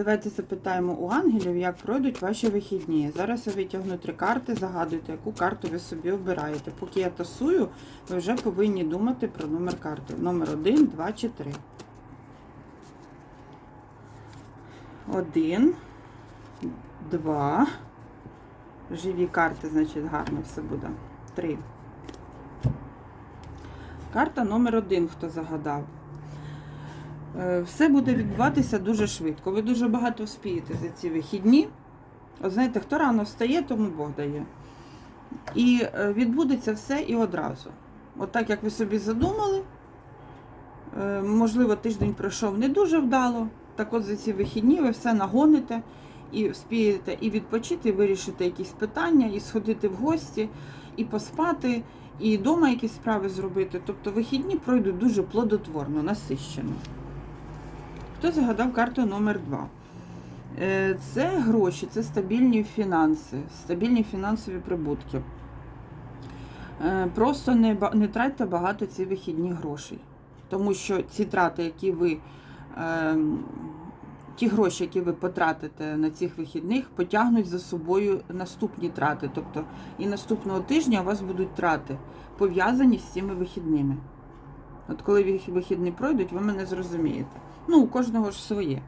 Давайте запитаємо у ангелів, як пройдуть ваші вихідні. Зараз я витягну три карти, загадуйте, яку карту ви собі обираєте. Поки я тасую, ви вже повинні думати про номер карти. Номер 1, 2 чи 3. Один, два. Живі карти, значить, гарно все буде. Три. Карта номер один, хто загадав. Е, Все буде відбуватися дуже швидко. Ви дуже багато вспієте за ці вихідні. От знаєте, хто рано встає, тому Бог дає. І е, відбудеться все і одразу. От так, як ви собі задумали, е, можливо, тиждень пройшов не дуже вдало. Так от за ці вихідні ви все нагоните і вспієте і відпочити, і вирішити якісь питання, і сходити в гості, і поспати, і вдома якісь справи зробити. Тобто вихідні пройдуть дуже плодотворно, насищено. Хто загадав карту номер 2? Це гроші, це стабільні фінанси, стабільні фінансові прибутки. Е, Просто не, не тратьте багато ці вихідні грошей. Тому що ці трати, які ви, ем, ті гроші, які ви потратите на цих вихідних, потягнуть за собою наступні трати. Тобто і наступного тижня у вас будуть трати, пов'язані з цими вихідними. От коли вихідні пройдуть, ви мене зрозумієте. Ну, у кожного ж своє.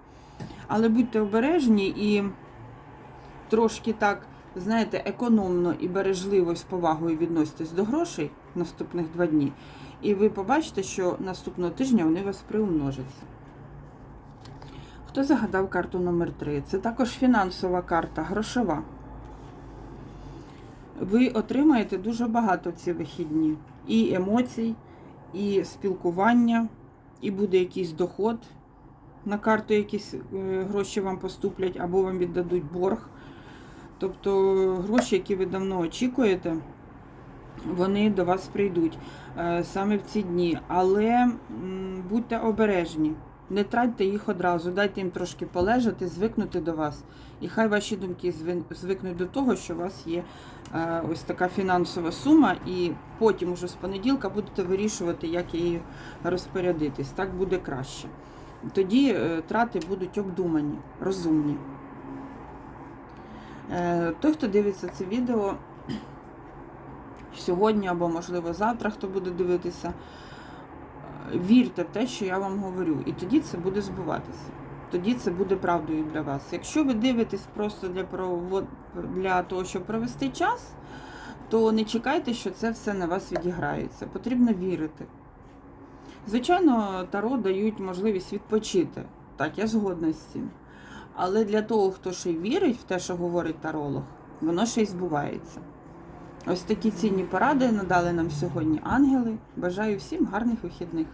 Але будьте обережні і трошки так, знаєте, економно і бережливо з повагою відноситесь до грошей наступних два дні. І ви побачите, що наступного тижня вони вас приумножаться. Хто загадав карту номер 3? Це також фінансова карта, грошова. Ви отримаєте дуже багато ці вихідні. І емоцій, і спілкування, і буде якийсь доход. На карту якісь е, гроші вам поступлять або вам віддадуть борг. Тобто гроші, які ви давно очікуєте, вони до вас прийдуть е, саме в ці дні. Але будьте обережні, не тратьте їх одразу, дайте їм трошки полежати, звикнути до вас. І хай ваші думки звикнуть до того, що у вас є е, ось така фінансова сума, і потім уже з понеділка будете вирішувати, як її розпорядитись. Так буде краще. Тоді е, трати будуть обдумані, розумні. Е, Той, хто дивиться це відео сьогодні або, можливо, завтра, хто буде дивитися, е, вірте в те, що я вам говорю, і тоді це буде збуватися. Тоді це буде правдою для вас. Якщо ви дивитесь просто для, для того, щоб провести час, то не чекайте, що це все на вас відіграється. Потрібно вірити. Звичайно, таро дають можливість відпочити. Так, я згодна з цим. Але для того, хто ще й вірить в те, що говорить таролог, воно ще й збувається. Ось такі цінні поради надали нам сьогодні ангели. Бажаю всім гарних вихідних.